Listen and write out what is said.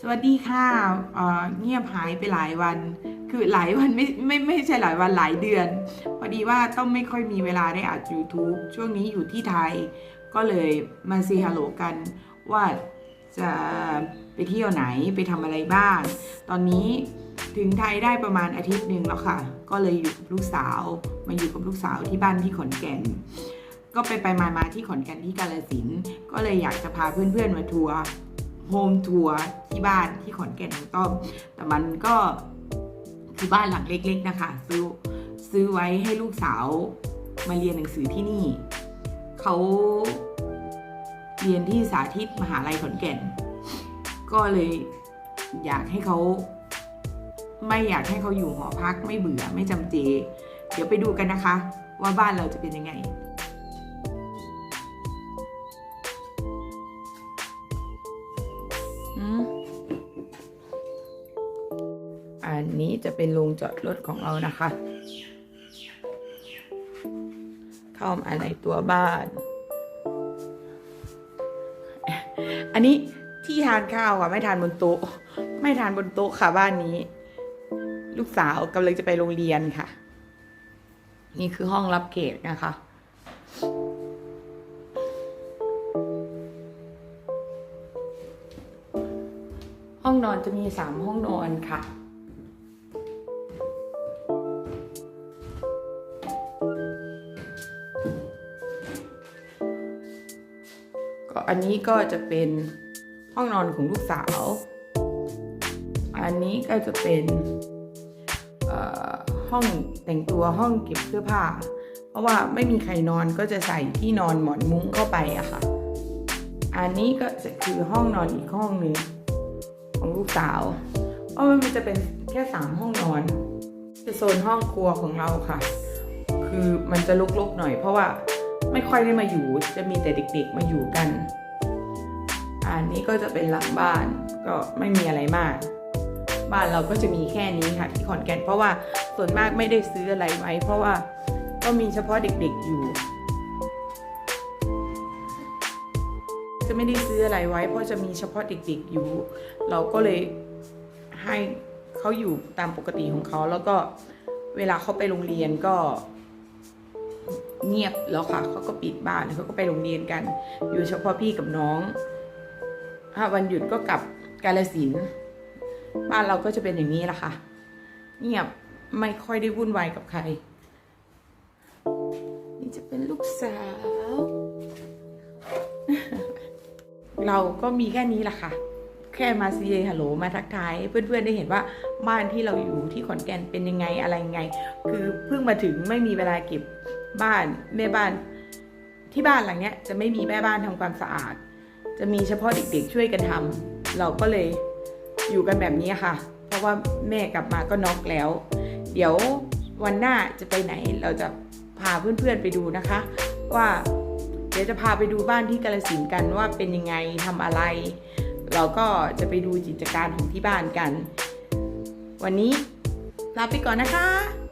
สวัสดีค่ะเงียบหายไปหลายวัน คือหลายวันไม่ไม่ไม่ใช่หลายวันหลายเดือน พอดีว่าต้องไม่ค่อยมีเวลาได้อัด YouTube ช่วงนี้อยู่ที่ไทย ก็เลยมาซีฮัลโหลกันว่าจะไปเที่ยวไหนไปทำอะไรบ้าง ตอนนี้ถึงไทยได้ประมาณอาทิตย์หนึ่งแล้วค่ะ ก็เลยอยู่กับลูกสาว มาอยู่กับลูกสาวที่บ้านที่ขอนแก่น ก็ไปไปมามาที่ขอนแก่นที่กาลสินก็เลยอยากจะพาเพื่อนๆมาทัวร์ โฮมทัวร์ที่บ้านที่ขอนแก่นของต้อม แต่มันก็คือบ้านหลังเล็ก ๆ นะคะ ซื้อซื้อไว้ให้ลูกสาวมาเรียนหนังสือที่นี่ เขาเรียนที่สาธิตมหาลัยขอนแก่น ก็เลยอยากให้เขาไม่อยากให้เขาอยู่หอพักไม่เบื่อไม่จำเจ เดี๋ยวไปดูกันนะคะ ว่าบ้านเราจะเป็นยังไง อันนี้จะเป็นโรงจอดรถของเรานะคะ เข้ามาในตัวบ้าน อันนี้ที่ทานข้าวค่ะ ไม่ทานบนโต๊ะ ไม่ทานบนโต๊ะค่ะบ้านนี้ ลูกสาวกำลังจะไปโรงเรียนค่ะ นี่คือห้องรับเกรดนะคะ ห้องนอนจะมีสามห้องนอนค่ะ ก็อันนี้ก็จะเป็นห้องนอนของลูกสาว อันนี้ก็จะเป็นห้องแต่งตัวห้องเก็บเสื้อผ้า เพราะว่าไม่มีใครนอนก็จะใส่ที่นอนหมอนมุ้งเข้าไปอะค่ะ อันนี้ก็จะคือห้องนอนอีกห้องหนึ่ง ของลูกสาวเพราะมันจะเป็นแค่สามห้องนอนจะโซนห้องครัวของเราค่ะ คือมันจะลุกๆหน่อย เพราะว่าไม่ค่อยได้มาอยู่จะมีแต่เด็กๆมาอยู่กัน อันนี้ก็จะเป็นหลังบ้านก็ไม่มีอะไรมาก บ้านเราก็จะมีแค่นี้ค่ะที่ขอนแก่นเพราะว่าส่วนมากไม่ได้ซื้ออะไรไว้ เพราะว่าก็มีเฉพาะเด็กๆอยู่ จะไม่ได้ซื้ออะไรไว้ เพราะจะมีเฉพาะเด็กๆอยู่ เราก็เลยให้เขาอยู่ตามปกติของเขาแล้วก็เวลาเขาไปโรงเรียนก็เงียบแล้วค่ะเขาก็ปิดบ้านเขาก็ไปโรงเรียนกัน อยู่เฉพาะพี่กับน้องถ้าวันหยุดก็กลับกาลสินบ้านเราก็จะเป็นอย่างนี้แหละค่ะ เงียบไม่ค่อยได้วุ่นวายกับใคร นี่จะเป็นลูกสาว เราก็มีแค่นี้แหละค่ะ แค่มาซีเอฮัลโหลมาทักทายเพื่อนๆได้เห็นว่าบ้านที่เราอยู่ที่ขอนแก่นเป็นยังไงอะไรยังไง คือเพิ่งมาถึงไม่มีเวลาเก็บบ้านแม่บ้าน ที่บ้านหลังเนี้ยจะไม่มีแม่บ้านทำความสะอาด จะมีเฉพาะเด็กๆช่วยกันทำเราก็เลยอยู่กันแบบนี้ค่ะ เพราะว่าแม่กลับมาก็น็อกแล้ว เดี๋ยววันหน้าจะไปไหนเราจะพาเพื่อนๆไปดูนะคะ ว่า ดี๋ยวจะพาไปดูบ้านที่กาลสินกันว่าเป็นยังไงทำอะไร เราก็จะไปดูกิจการของที่บ้านกัน วันนี้ลาไปก่อนนะคะ